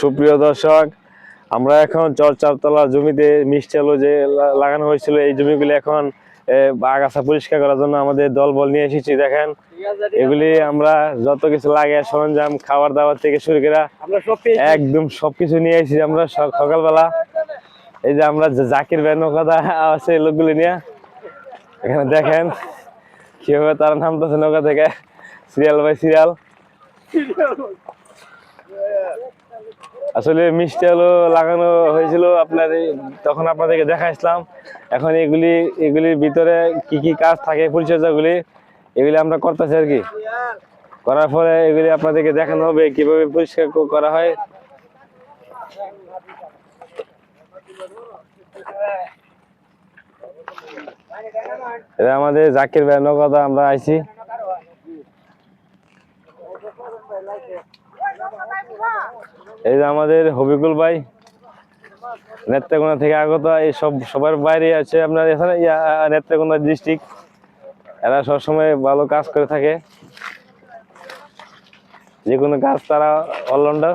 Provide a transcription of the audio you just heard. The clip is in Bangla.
সুপ্রিয় দর্শক। আমরা এখন চরচারতলা জমিতে মিষ্টি আলু যে লাগানো হয়েছিল এই জমিগুলি এখন আগাছা পরিষ্কার করার জন্য আমাদের দল বল নিয়ে এসেছি দেখেন। এগুলি আমরা যত কিছু লাগে সরঞ্জাম খাবার দাবার থেকে শুরু করে একদম সবকিছু নিয়ে এসেছি আমরা সকালবেলা। এই যে আমরা জাকির ভাই নৌকাটা আছে এই লোকগুলি নিয়ে এখানে দেখেন কীভাবে তারা নামতেছে নৌকা থেকে। Serial by serial. আসলে মিষ্টি আলু লাগানো হয়েছিল আপনার তখন আপনাদেরকে দেখাইছিলাম। এখন এগুলি এগুলির ভিতরে কি কি কাজ থাকে, পরিচর্যাগুলি, এগুলি আমরা করতেছি আর কি। করার পরে এগুলি আপনাদেরকে দেখানো হবে, কীভাবে পরিষ্কার করা হয়। এটা আমাদের জাকির ভাই নৌকাতে আমরা আইছি। এই যে আমাদের হবিকুল ভাই, নেত্রকোনা থেকে আগত, এই সব সবার বাইরে আছে আপনার এখানে নেত্রকোনা ডিস্ট্রিক্ট এরা সবসময় ভালো কাজ করে থাকে। যে কোনো কাজ তারা অলরাউন্ডার